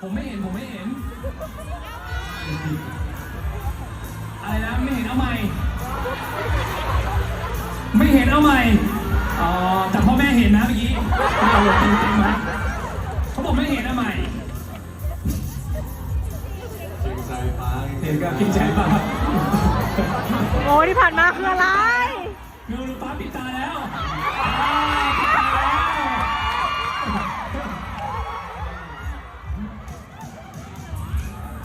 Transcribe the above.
ผมไม่เห็นผมไม่เห็น อะไรนะไม่เห็นเอาใหม่ ไม่เห็นเอาใหม่อ๋อแต่พ่อแม่เห็นนะเมื่อกี้เอาจริงจริงๆนะเขาบอกไม่เห็นเอาใหม่เห็นกับกินใจป่ะโอ้ยที่ผ่านมาคืออะไร